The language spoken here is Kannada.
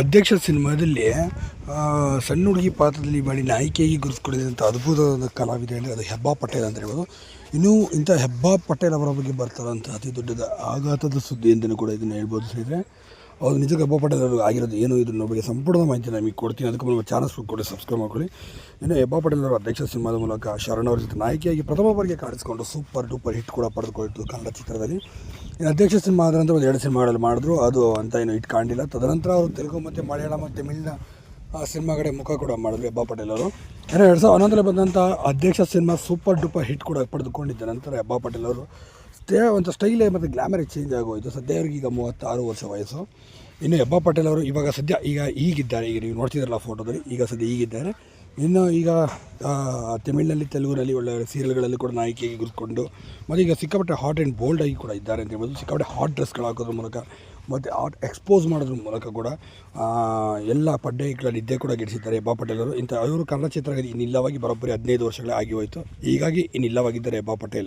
ಅಧ್ಯಕ್ಷ ಸಿನಿಮಾದಲ್ಲಿ ಸಣ್ಣ ಹುಡುಗಿ ಪಾತ್ರದಲ್ಲಿ ಮಾಡಿ ನಾಯಕಿಯಾಗಿ ಗುರುತಿಸ್ಕೊಂಡಿದ್ದಂಥ ಅದ್ಭುತವಾದ ಕಲಾವಿದೆ ಅಂದರೆ ಅದು ಹೆಬ್ಬಾ ಪಟೇಲ್ ಅಂತ ಹೇಳ್ಬೋದು. ಇನ್ನೂ ಇಂಥ ಹೆಬ್ಬಾ ಪಟೇಲ್ ಅವರ ಬಗ್ಗೆ ಬರ್ತಾರಂಥ ಅತಿ ದೊಡ್ಡದ ಆಘಾತದ ಸುದ್ದಿ ಅಂತಲೂ ಕೂಡ ಇದನ್ನು ಹೇಳ್ಬೋದು ಸ್ನೇಹಿತರೆ. ಅವ್ರು ನಿಜಕ್ಕೆ ಹೆಬ್ಬಾ ಪಟೇಲ್ ಅವರು ಆಗಿರೋದು ಏನು ಇದನ್ನು ಬಗ್ಗೆ ಸಂಪೂರ್ಣ ಮಾಹಿತಿ ನಮಗೆ ಕೊಡ್ತೀನಿ. ಅದಕ್ಕೆ ನಮ್ಮ ಚಾನಲ್ಸ್ ಕೊಡಿ ಸಬ್ಸ್ಕ್ರೈಬ್ ಮಾಡ್ಕೊಳ್ಳಿ. ಇನ್ನು ಹೆಬ್ಬಾ ಪಟೇಲ್ ಅವರು ಅಧ್ಯಕ್ಷ ಸಿನಿಮಾದ ಮೂಲಕ ಶರಣ್ ಅವರ ಜೊತೆ ನಾಯಕಿಯಾಗಿ ಪ್ರಥಮ ಬಾರಿಗೆ ಕಾಣಿಸ್ಕೊಂಡು ಸೂಪರ್ ಡೂಪರ್ ಹಿಟ್ ಕೂಡ ಪಡೆದುಕೊಳ್ತು ಕನ್ನಡ ಚಿತ್ರದಲ್ಲಿ. ಇನ್ನು ಅಧ್ಯಕ್ಷ ಸಿನಿಮಾ ಆದ ಒಂದು ಎರಡು ಸಿನಿಮಾಗಳಲ್ಲಿ ಮಾಡಿದ್ರು. ಅದು ಅಂತ ಏನು ಇಟ್ಕೊಂಡಿಲ್ಲ ತದನಂತರ ಅವರು ತೆಲುಗು ಮತ್ತು ಮಲಯಾಳಂ ಮತ್ತು ತಮಿಳಿನ ಸಿನಿಮಾ ಕಡೆ ಮುಖ ಕೂಡ ಮಾಡಿದ್ರು ಹೆಬ್ಬಾ ಪಟೇಲ್ ಅವರು. ಏನೋ ಎರಡು ಸಾವಿರ ಹನ್ನೊಂದರಲ್ಲಿ ಬಂದಂಥ ಅಧ್ಯಕ್ಷ ಸಿನಿಮಾ ಸೂಪರ್ ಡೂಪರ್ ಹಿಟ್ ಕೂಡ ಪಡೆದುಕೊಂಡಿದ್ದ ನಂತರ ಹೆಬ್ಬಾ ಪಟೇಲ್ ಅವರು ಸ್ಟೇ ಒಂದು ಸ್ಟೈಲೇ ಮತ್ತು ಗ್ಲಾಮರ್ ಚೇಂಜ್ ಆಗೋಯಿತು. ಸದ್ಯ ಅವ್ರಿಗೆ ಈಗ ಮೂವತ್ತಾರು ವರ್ಷ ವಯಸ್ಸು. ಇನ್ನು ಹೆಬ್ಬಾ ಪಟೇಲ್ ಅವರು ಇವಾಗ ಸದ್ಯ ಈಗ ಈಗಿದ್ದಾರೆ. ಈಗ ನೀವು ನೋಡ್ತಿದ್ರಲ್ಲ ಫೋಟೋದಲ್ಲಿ ಈಗ ಸದ್ಯ ಈಗಿದ್ದಾರೆ. ಇನ್ನು ಈಗ ತಮಿಳಿನಲ್ಲಿ, ತೆಲುಗುನಲ್ಲಿ ಒಳ್ಳೆ ಸೀರಿಯಲ್ಗಳಲ್ಲಿ ಕೂಡ ನಾಯಕಿಯಾಗಿ ಗುರುತ್ಕೊಂಡು, ಮತ್ತು ಈಗ ಸಿಕ್ಕಾಪಟ್ಟೆ ಹಾಟ್ ಆ್ಯಂಡ್ ಬೋಲ್ಡ್ ಆಗಿ ಕೂಡ ಇದ್ದಾರೆ ಅಂತ ಹೇಳ್ಬೋದು. ಸಿಕ್ಕಾಪಟ್ಟೆ ಹಾಟ್ ಡ್ರೆಸ್ಗಳು ಹಾಕೋದ್ರ ಮೂಲಕ, ಮತ್ತು ಹಾಟ್ ಎಕ್ಸ್ಪೋಸ್ ಮಾಡೋದ್ರ ಮೂಲಕ ಕೂಡ ಎಲ್ಲ ಪಡ್ಡೆಗಳ ನಿದ್ದೆ ಕೂಡ ಗೆಡಿಸಿದ್ದಾರೆ. ಹೆಬ್ಬಾ ಪಟೇಲ್ ಅವರು ಇಂಥ ಅವರು ಕನ್ನಡ ಚಿತ್ರಗಳಿಗೆ ಇನ್ನಿಲ್ಲವಾಗಿ ಬರೋಬ್ಬರಿ ಹದಿನೈದು ವರ್ಷಗಳೇ ಆಗಿ ಹೋಯಿತು. ಹೀಗಾಗಿ ಇನ್ನಿಲ್ಲವಾಗಿದ್ದಾರೆ ಹೆಬ್ಬಾ ಪಟೇಲ್.